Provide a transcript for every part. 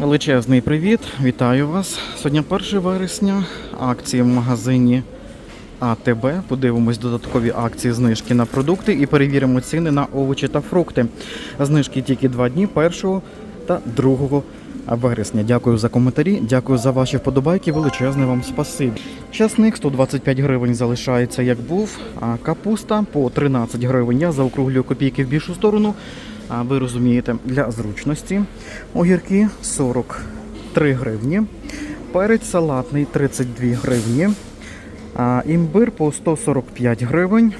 Величезний привіт, вітаю вас. Сьогодні 1 вересня. Акції в магазині АТБ. Подивимось додаткові акції знижки на продукти і перевіримо ціни на овочі та фрукти. Знижки тільки два дні 1 та 2 вересня. Дякую за коментарі, дякую за ваші вподобайки. Величезне вам спасибі. Часник 125 гривень залишається як був. А капуста по 13 гривень. Я заокруглюю копійки в більшу сторону. А ви розумієте, для зручності. Огірки 43 гривні. Перець салатний 32 гривні. А, імбир по 145 гривень.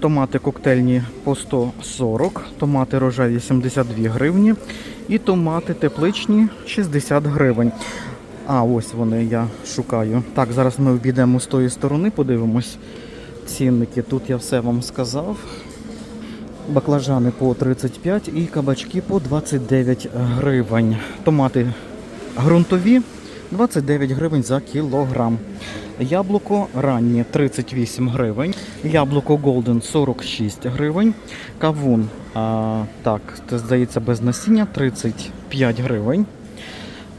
Томати коктейльні по 140, томати рожеві 72 гривні і томати тепличні 60 гривень. А ось вони я шукаю. Так, зараз ми обійдемо з тої сторони, подивимось цінники. Тут я все вам сказав. Баклажани по 35 і кабачки по 29 гривень. Томати ґрунтові 29 гривень за кілограм. Яблуко раннє 38 гривень. Яблуко Golden 46 гривень. Кавун, а, так, це здається без насіння 35 гривень.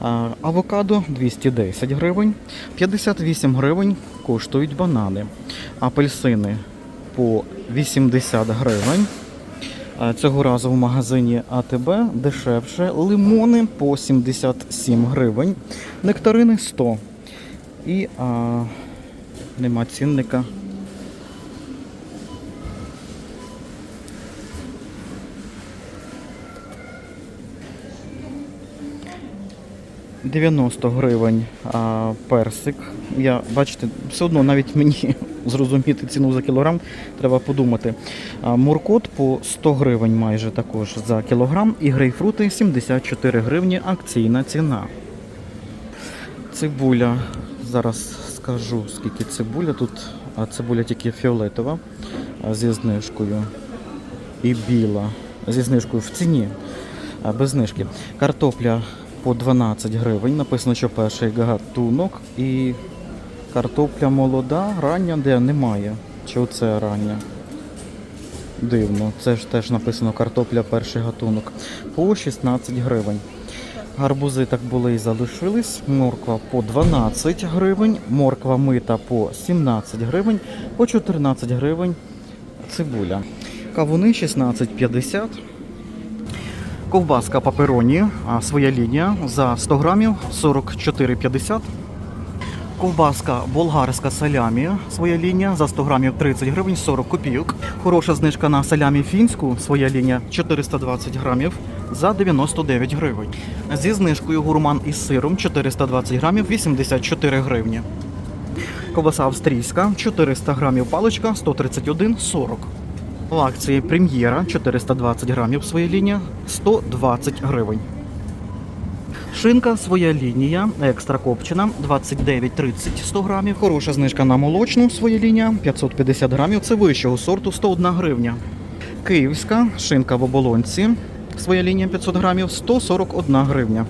А, авокадо 210 гривень. 58 гривень коштують банани. Апельсини по 80 гривень. Цього разу в магазині АТБ дешевше. Лимони по 77 гривень, нектарини 100. І а, нема цінника. – 90 гривень а, персик. Я, бачите, все одно навіть мені зрозуміти ціну за кілограм, треба подумати. Муркот по 100 гривень майже також за кілограм. І грейпфрути 74 гривні акційна ціна. Цибуля. Зараз скажу, скільки цибуля. Тут а цибуля тільки фіолетова зі знижкою. І біла. Зі знижкою в ціні, без знижки. Картопля по 12 гривень. Написано, що перший гатунок. І картопля молода, рання, де немає. Чи оце рання? Дивно. Це ж теж написано картопля перший гатунок. По 16 гривень. Гарбузи так були і залишились. Морква по 12 гривень, морква мита по 17 гривень, по 14 гривень цибуля. Кавуни 16,50. Ковбаска папероні, своя лінія за 100 грамів 44,50. Ковбаска болгарська салямі, своя лінія за 100 грамів 30 гривень 40 копійок. Хороша знижка на салямі фінську, своя лінія 420 грамів за 99 гривень. Зі знижкою гурман із сиром 420 грамів 84 гривні. Ковбаса австрійська 400 грамів паличка 131,40. В акції прем'єра 420 грамів своя лінія 120 гривень. Шинка своя лінія, екстра копчена 29,30 100 грамів. Хороша знижка на молочну своя лінія 550 грамів. Це вищого сорту 101 гривня. Київська шинка в оболонці. Своя лінія 500 грамів 141 гривня.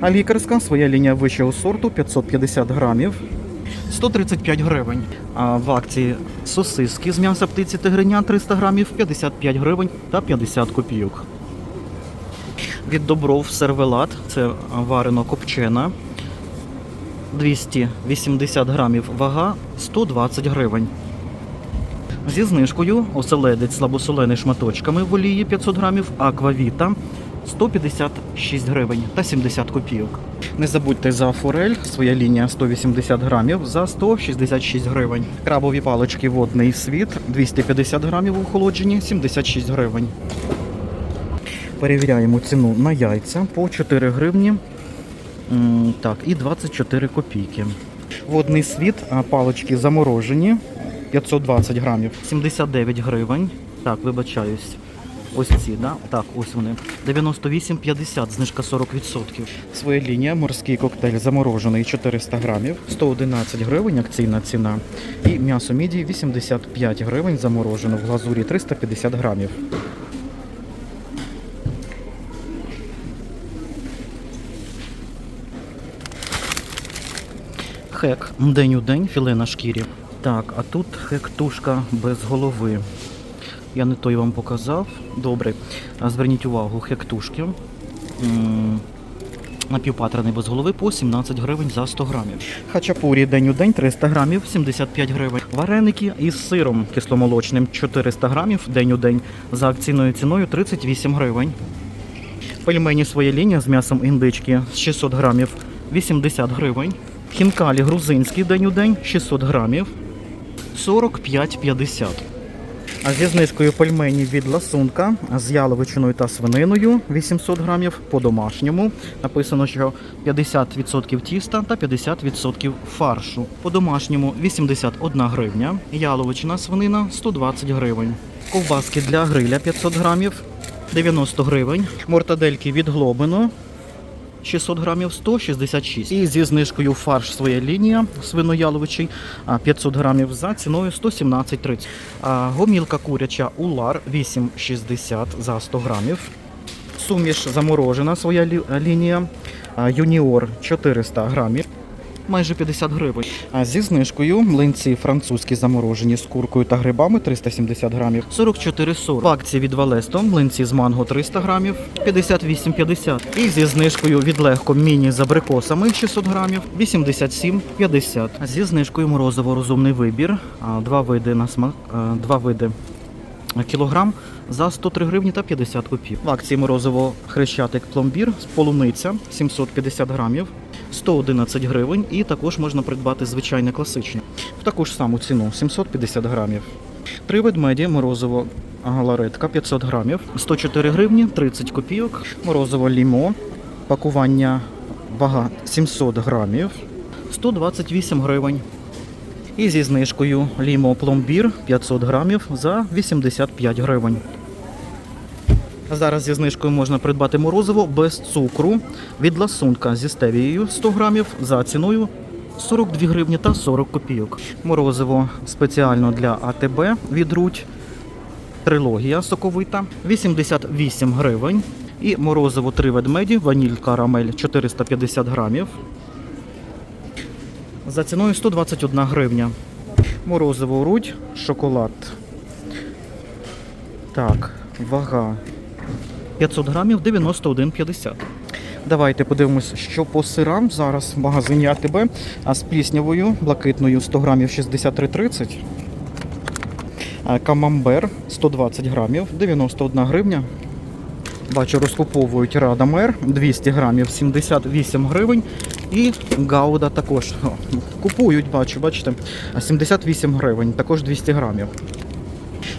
А лікарська своя лінія вищого сорту 550 грамів 135 гривень. А в акції сосиски з м'яса птиці тигриня 300 грамів 55 гривень та 50 копійок. Від Добров сервелат, це варено копчена. 280 грамів вага 120 гривень. Зі знижкою оселедець слабосолений шматочками в олії 500 грамів, аквавіта 156 гривень та 70 копійок. Не забудьте за форель, своя лінія 180 грамів за 166 гривень. Крабові палички водний світ 250 грамів у охолодженні 76 гривень. Перевіряємо ціну на яйця по 4 гривні. Так, і 24 копійки. Водний світ, а палички заморожені 520 грамів, 79 гривень. Так, вибачаюсь. Ось ці, да? Так, ось вони. 98,50, знижка 40%. Своя лінія, морський коктейль заморожений 400 грамів, 111 гривень, акційна ціна. І м'ясо мідії 85 гривень заморожено в глазурі 350 грамів. Хек день у день, філе на шкірі. Так, а тут хек тушка без голови. Я не той вам показав. Добре. Зверніть увагу, хек тушки напівпатрений без голови по 17 гривень за 100 грамів. Хачапурі день у день 300 грамів 75 гривень. Вареники із сиром кисломолочним 400 грамів день у день за акційною ціною 38 гривень. Пельмені своя лінія з м'ясом індички 600 грамів 80 гривень. Хінкалі грузинський день у день 600 грамів 45,50. А зі знижкою пельмені від ласунка з яловичиною та свининою 800 грамів по-домашньому. Написано, що 50% тіста та 50% фаршу. По-домашньому 81 гривня. Яловичина свинина 120 гривень. Ковбаски для гриля 500 грамів 90 гривень. Мортадельки від глобино 600 грамів 166. І зі знижкою фарш своя лінія свинояловичий 500 грамів за ціною 117,30. А, Гомілка куряча улар 8,60 за 100 грамів. Суміш заморожена своя лінія. Юніор 400 грамів. Майже 50 гривень. А зі знижкою млинці французькі заморожені з куркою та грибами 370 грамів. 44,40. В акції від Валесто млинці з манго 300 грамів 58,50. І зі знижкою від легко міні з абрикосами 600 грамів 87,50. А Зі знижкою морозиво розумний вибір. Два види на смак, два види кілограм за 103 гривні та 50 копійок. В акції морозиво хрещатик пломбір з полуниця 750 грамів 111 гривень. І також можна придбати звичайне класичне в таку ж саму ціну 750 грамів. Три ведмеді морозиво галаретка 500 грамів 104 гривні 30 копійок. Морозиво лімо пакування вага 700 грамів 128 гривень. І зі знижкою лімо пломбір 500 грамів за 85 гривень. Зараз зі знижкою можна придбати морозиво без цукру від ласунка зі стевією 100 грамів за ціною 42 гривні та 40 копійок. Морозиво спеціально для АТБ від Рудь. Трилогія соковита 88 гривень. І морозиво три ведмеді, ваніль карамель 450 грамів за ціною 121 гривня. Морозиво рудь, шоколад. Так, вага 500 грамів 91,50. Давайте подивимось, що по сирам зараз в магазині АТБ. А з пліснявою, блакитною 100 грамів 63,30. А Камамбер 120 грамів 91 гривня. Бачу, розкуповують Радамер 200 грамів 78 гривень. І Гауда також купують, бачу, бачите, 78 гривень, також 200 грамів.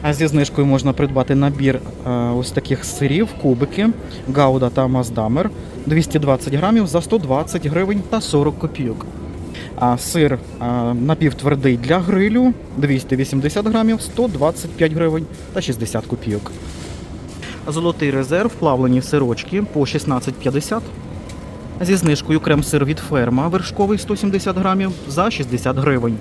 А зі знижкою можна придбати набір е, ось таких сирів, кубики, Гауда та Маздамер 220 грамів за 120 гривень та 40 копійок. А сир е, напівтвердий для грилю 280 грамів 125 гривень та 60 копійок. Золотий резерв, плавлені сирочки по 16,50. Зі знижкою крем-сир від ферма вершковий 170 грамів за 60 гривень.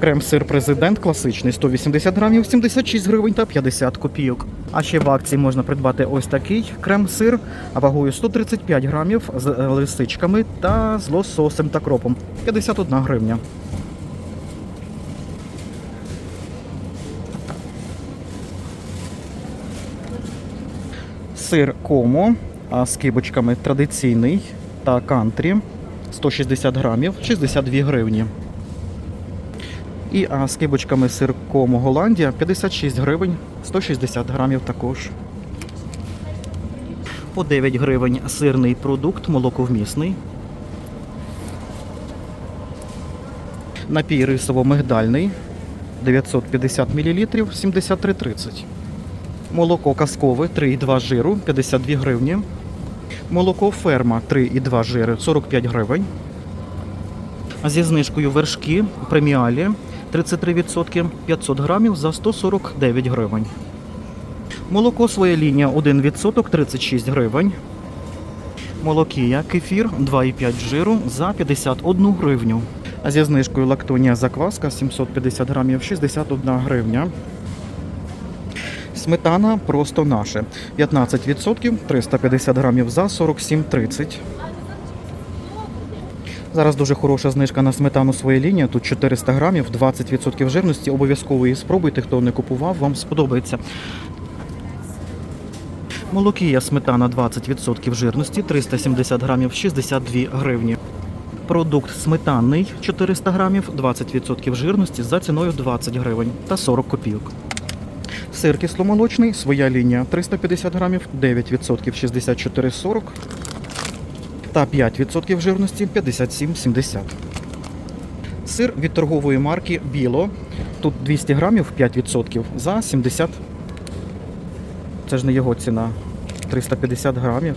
Крем-сир президент класичний 180 грамів 76 гривень та 50 копійок. А ще в акції можна придбати ось такий крем-сир вагою 135 грамів з е, лисичками та з лососем та кропом 51 гривня. Сир комо з кибочками традиційний та кантрі 160 грамів 62 гривні. І а, з кибочками сир комо Голландія 56 гривень 160 грамів також. По 9 гривень сирний продукт молоковмісний. Напій рисово-мигдальний 950 мл 73,30. Молоко казкове 3,2 жиру 52 гривні. Молоко ферма 3,2 жири 45 гривень. Зі знижкою вершки преміалі 33% 500 грамів за 149 гривень. Молоко своя лінія 1% 36 гривень. Молокія кефір 2,5 жиру за 51 гривню. А зі знижкою лактонія закваска 750 грамів 61 гривня. Сметана просто наше. 15% 350 грамів за 47,30. Зараз дуже хороша знижка на сметану своя лінія. Тут 400 грамів, 20% жирності. Обов'язково її спробуйте, хто не купував, вам сподобається. Молокія сметана 20% жирності 370 грамів 62 гривні. Продукт сметанний 400 грамів 20% жирності за ціною 20 гривень та 40 копійок. Сир кисломолочний, своя лінія 350 грамів 9% 64,40 та 5% жирності 57,70. Сир від торгової марки Біло. Тут 200 грамів 5% за 70. Це ж не його ціна. 350 грамів.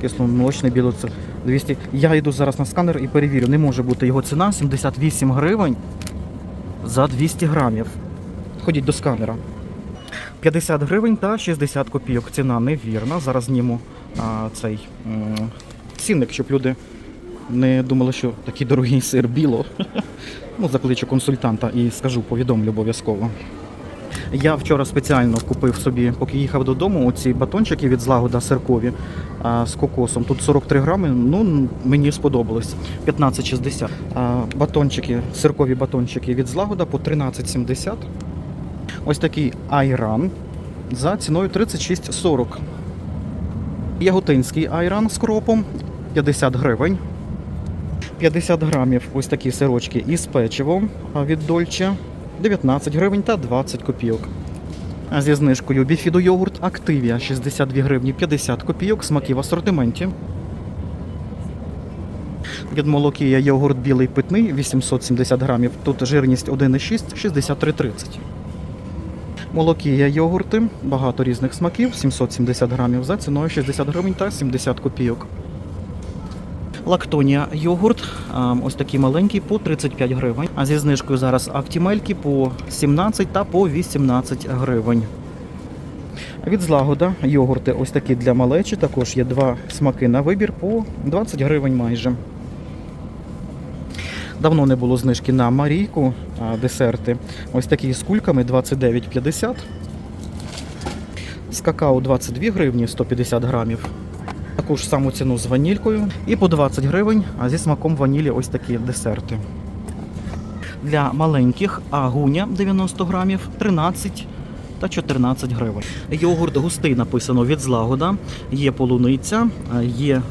Кисломолочний біло це 200. Я йду зараз на сканер і перевірю. Не може бути його ціна 78 гривень за 200 грамів. Ходіть до сканера. 50 гривень та 60 копійок. Ціна невірна. Зараз зніму а, цей цінник, щоб люди не думали, що такий дорогий сир біло. Ну, закличу консультанта і скажу, повідомлю обов'язково. Я вчора спеціально купив собі, поки їхав додому, оці батончики від злагода сиркові а, з кокосом. Тут 43 грами, ну мені сподобалось. 15,60. А, батончики, сиркові батончики від злагода по 13,70. Ось такий айран за ціною 36,40. Яготинський айран з кропом 50 гривень. 50 грамів ось такі сирочки із печивом від Дольче 19 гривень та 20 копійок. Зі знижкою біфідо йогурт Активія 62 гривні 50 копійок, смаки в асортименті. Від молокія йогурт білий питний 870 грамів. Тут жирність 1,6 63,30. Молокія йогурти, багато різних смаків, 770 грамів за ціною 60 гривень та 70 копійок. Лактонія йогурт, ось такий маленький, по 35 гривень. А зі знижкою зараз актімельки по 17 та по 18 гривень. Від злагода йогурти ось такі для малечі. Також є два смаки на вибір по 20 гривень майже. Давно не було знижки на Марійку десерти. Ось такі з кульками 29,50. З какао 22 гривні 150 грамів. Таку ж саму ціну з ванількою. І по 20 гривень, а зі смаком ванілі ось такі десерти. Для маленьких агуня 90 грамів 13 та 14 гривень. Йогурт густий написано від злагода. Є полуниця, є.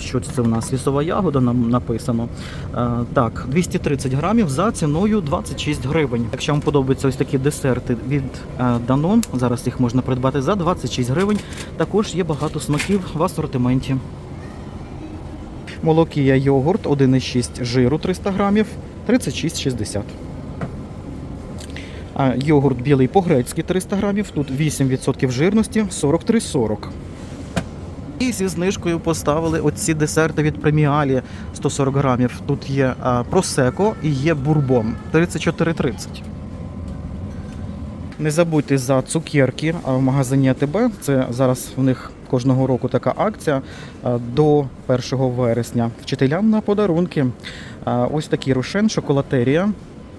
Що це в нас? Лісова ягода нам написано. Е, так, 230 грамів за ціною 26 гривень. Якщо вам подобаються ось такі десерти від е, Danone, зараз їх можна придбати за 26 гривень. Також є багато смаків в асортименті. Молокія йогурт 1,6 жиру 300 грамів 36,60. А йогурт білий по-грецьки 300 грамів, тут 8% жирності 43,40. І зі знижкою поставили оці десерти від преміалі 140 грамів. Тут є а, просеко і є бурбон 34,30. Не забудьте за цукерки а, в магазині АТБ. Це зараз в них кожного року така акція а, до 1 вересня. Вчителям на подарунки. Ось такий рушен, шоколатерія.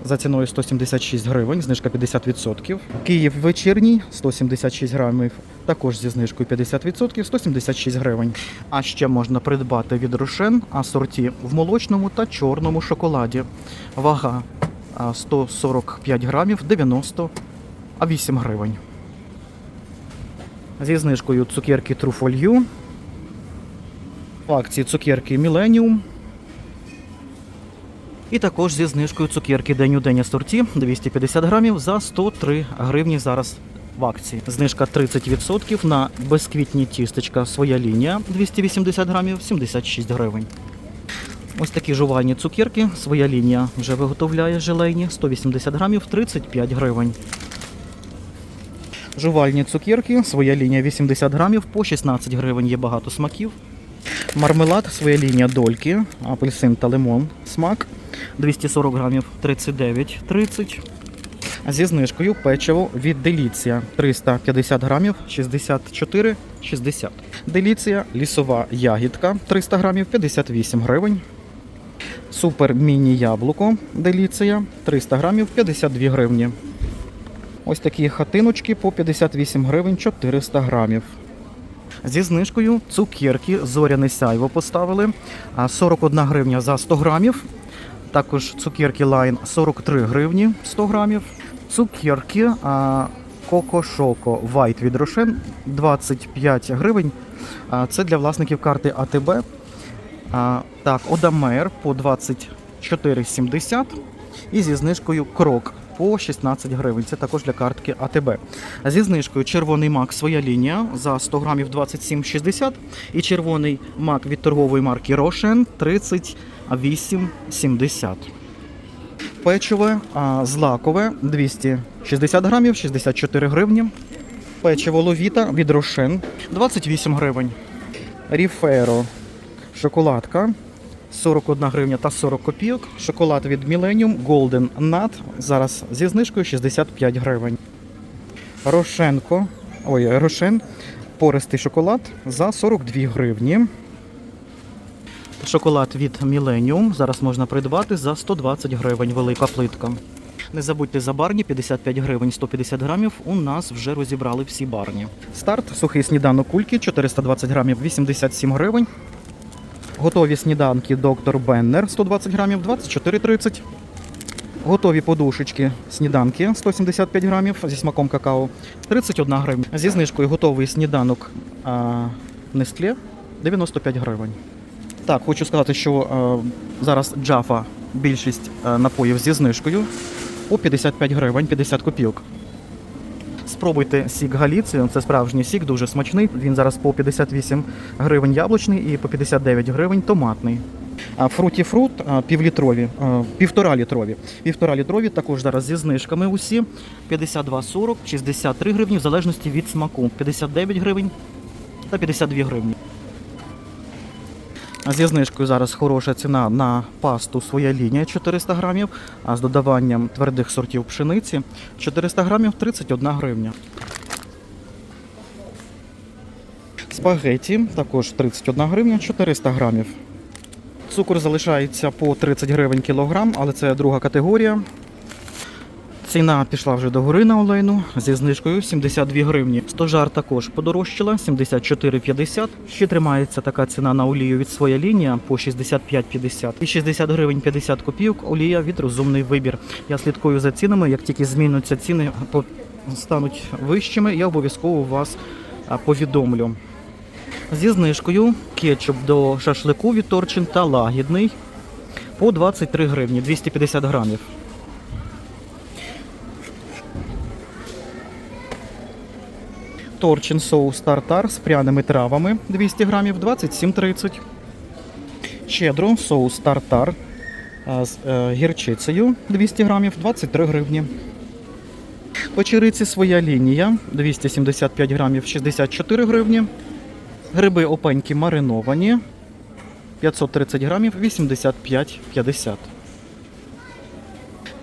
За ціною 176 гривень, знижка 50%. Київ вечірній 176 грамів, також зі знижкою 50%, 176 гривень. А ще можна придбати від Рошен асорті в молочному та чорному шоколаді. Вага 145 грамів 98 гривень. Зі знижкою цукерки Труфолью. В акції цукерки Міленіум. І також зі знижкою цукерки День у день асорті 250 грамів за 103 гривні зараз в акції. Знижка 30% на безквітні тістечка своя лінія 280 грамів 76 гривень. Ось такі жувальні цукерки. Своя лінія вже виготовляє желейні 180 грамів 35 гривень. Жувальні цукерки, своя лінія 80 грамів по 16 гривень. Є багато смаків. Мармелад, своя лінія дольки, апельсин та лимон. Смак 240 грамів 39,30. Зі знижкою печиво від Деліція 350 грамів 64,60. Деліція лісова ягідка 300 грамів 58 гривень. Супер міні яблуко Деліція 300 грамів 52 гривні. Ось такі хатиночки по 58 гривень 400 грамів. Зі знижкою цукерки зоряне сяйво поставили. 41 гривня за 100 грамів. Також цукерки Line 43 гривні 100 грамів. Цукерки а, Коко Шоко Вайт від Рошен 25 гривень. Це для власників карти АТБ. Так, Одамер по 24,70 і зі знижкою Крок по 16 гривень. Це також для картки АТБ. Зі знижкою червоний мак своя лінія за 100 грамів 27,60 і червоний мак від торгової марки Рошен 38,70. Печиве злакове 260 грамів 64 гривні. Печиво ловіта від Рошен 28 гривень. Ріферо шоколадка 41 гривня та 40 копійок. Шоколад від Millennium Golden Nut зараз зі знижкою 65 гривень. Рошенко, ой, Рошен, пористий шоколад за 42 гривні. Шоколад від Millennium зараз можна придбати за 120 гривень, велика плитка. Не забудьте за барні 55 гривень 150 грамів. У нас вже розібрали всі барні. Старт сухий сніданок кульки 420 грамів 87 гривень. Готові сніданки доктор Беннер 120 грамів 24,30. Готові подушечки сніданки 175 грамів зі смаком какао 31 гривня. Зі знижкою готовий сніданок а, Nestlé 95 гривень. Так, хочу сказати, що е, зараз Джафа більшість е, напоїв зі знижкою по 55 гривень 50 копійок. Спробуйте сік Галіцію, це справжній сік, дуже смачний. Він зараз по 58 гривень яблучний і по 59 гривень томатний. А фруті фрут півлітрові, півтора літрові. Півтора літрові також зараз зі знижками усі. 52,40, 63 гривні в залежності від смаку. 59 гривень та 52 гривні. Зі знижкою зараз хороша ціна на пасту своя лінія 400 грамів, а з додаванням твердих сортів пшениці 400 грамів 31 гривня. Спагеті також 31 гривня 400 грамів. Цукор залишається по 30 гривень кілограм, але це друга категорія. Ціна пішла вже до гори на олейну зі знижкою 72 гривні. Стожар також подорожчала 74,50. Ще тримається така ціна на олію від своя лінія по 65,50 і 60 гривень 50 копійок олія від розумний вибір. Я слідкую за цінами. Як тільки змінюються ціни, стануть вищими, я обов'язково вас повідомлю. Зі знижкою кетчуп до шашлику від Торчин та лагідний по 23 гривні 250 грамів. Торчин соус тартар з пряними травами 200 грамів 27,30. Щедро соус тартар з е, гірчицею 200 грамів 23 гривні. Печериці своя лінія 275 грамів 64 гривні. Гриби опеньки мариновані 530 грамів 85,50.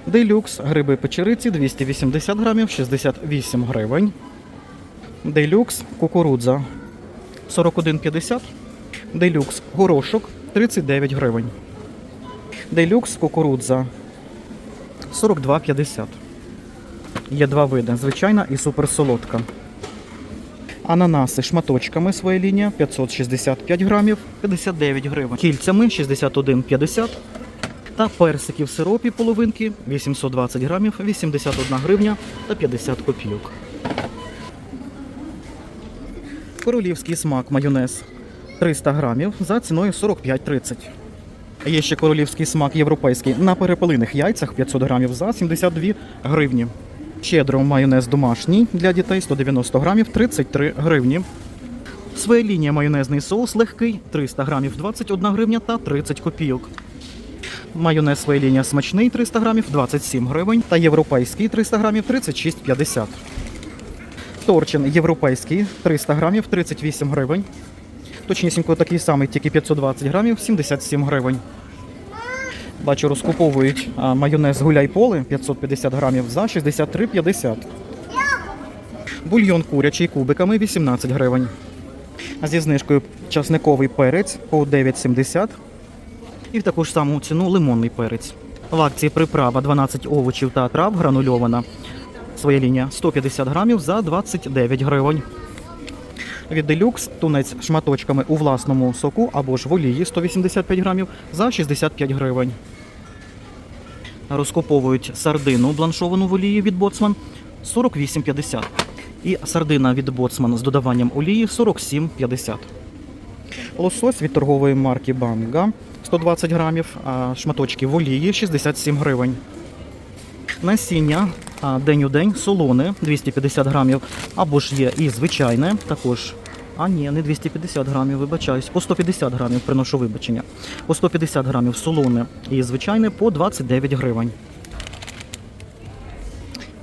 Делюкс гриби печериці 280 грамів 68 гривень. Делюкс кукурудза 41,50. Делюкс горошок 39 гривень. Делюкс кукурудза 42,50. Є два види: звичайна і суперсолодка. Ананаси шматочками своя лінія 565 грамів 59 гривень. Кільцями 61,50. Та персики в сиропі половинки 820 грамів 81 гривня та 50 копійок. Королівський смак майонез 300 грамів за ціною 45,30. Є ще королівський смак європейський на перепелиних яйцях 500 грамів за 72 гривні. Щедро майонез домашній для дітей 190 грамів 33 гривні. Своя лінія майонезний соус легкий 300 грамів 21 гривня та 30 копійок. Майонез своя лінія смачний 300 грамів 27 гривень та європейський 300 грамів 36,50. Торчин європейський 300 грамів 38 гривень. Точнісінько такий самий, тільки 520 грамів 77 гривень. Бачу, розкуповують майонез гуляй поле 550 грамів за 63,50. Бульйон курячий кубиками 18 гривень. А зі знижкою часниковий перець по 9,70. І в таку ж саму ціну лимонний перець. В акції приправа 12 овочів та трав гранульована. Своя лінія 150 грамів за 29 гривень. Від Deluxe тунець шматочками у власному соку або ж в олії 185 грамів за 65 гривень. Розкуповують сардину бланшовану в олії від Боцман 48,50. І сардина від Боцман з додаванням олії 47,50. Лосось від торгової марки Банга 120 грамів, а шматочки в олії 67 гривень. Насіння день у день солоне 250 грамів, або ж є і звичайне, також. А ні, не 250 грамів, вибачаюсь. По 150 грамів приношу вибачення. По 150 грамів солоне і звичайне по 29 гривень.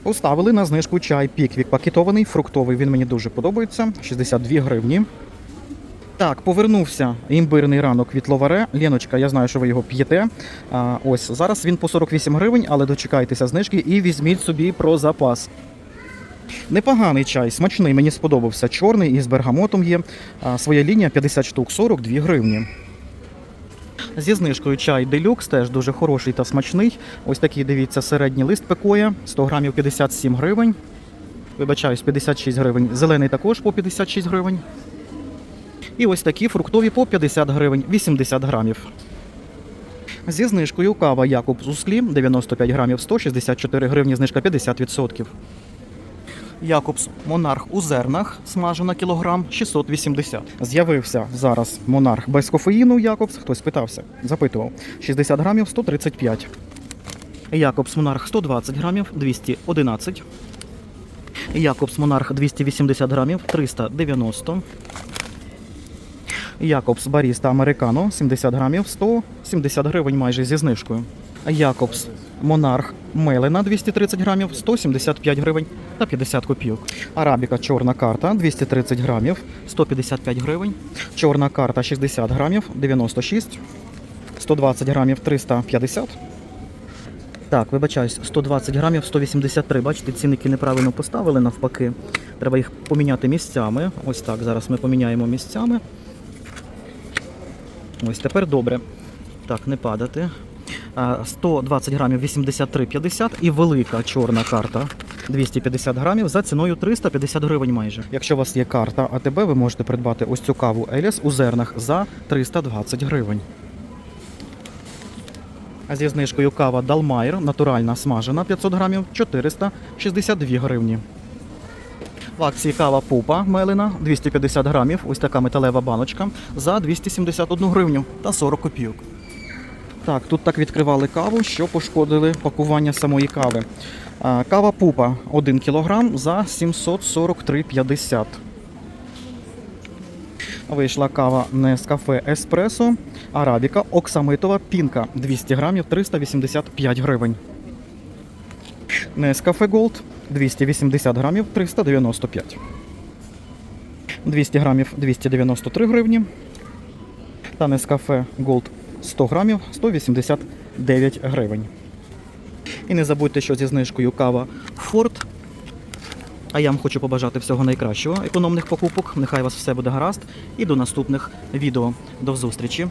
Поставили на знижку чай піквік пакетований, фруктовий. Він мені дуже подобається. 62 гривні. Так, повернувся імбирний ранок від Ловаре. Леночка, я знаю, що ви його п'єте. А, ось зараз він по 48 гривень, але дочекайтеся знижки і візьміть собі про запас. Непоганий чай, смачний, мені сподобався. Чорний із бергамотом є. А, своя лінія 50 штук, 42 гривні. Зі знижкою чай делюкс теж дуже хороший та смачний. Ось такий, дивіться, середній лист пекоя, 100 грамів 57 гривень. Вибачаюсь, 56 гривень. Зелений також по 56 гривень. І ось такі фруктові по 50 гривень, 80 грамів. Зі знижкою кава Якуб з усклі 95 грамів 164 гривні, знижка 50%. Якобс Монарх у зернах смажена кілограм 680. З'явився зараз Монарх без кофеїну Якобс. Хтось питався, запитував. 60 грамів 135. Якобс Монарх 120 грамів 211. Якобс Монарх 280 грамів 390. Якобс Баріста Американо 70 грамів 170 гривень майже зі знижкою. Якобс Монарх Мелена 230 грамів 175 гривень та 50 копійок. Арабіка чорна карта 230 грамів 155 гривень. Чорна карта 60 грамів 96. 120 грамів 350. Так, вибачаюсь, 120 грамів 183. Бачите, цінники неправильно поставили навпаки. Треба їх поміняти місцями. Ось так. Зараз ми поміняємо місцями. Ось тепер добре. Так, не падати. 120 грамів 83,50 і велика чорна карта 250 грамів за ціною 350 гривень майже. Якщо у вас є карта АТБ, ви можете придбати ось цю каву Еліс у зернах за 320 гривень. А зі знижкою кава Далмайр натуральна смажена 500 грамів 462 гривні. В акції кава Пупа Мелина 250 грамів, ось така металева баночка за 271 гривню та 40 копійок. Так, тут так відкривали каву, що пошкодили пакування самої кави. Кава Пупа 1 кг за 743,50. Вийшла кава Нескафе Еспресо, Арабіка, Оксамитова Пінка 200 грамів 385 гривень. Нескафе Голд 280 грамів 395. 200 грамів 293 гривні. Та Нескафе Голд 100 грамів 189 гривень. І не забудьте, що зі знижкою кава Форд. А я вам хочу побажати всього найкращого, економних покупок. Нехай вас все буде гаразд. І до наступних відео. До зустрічі!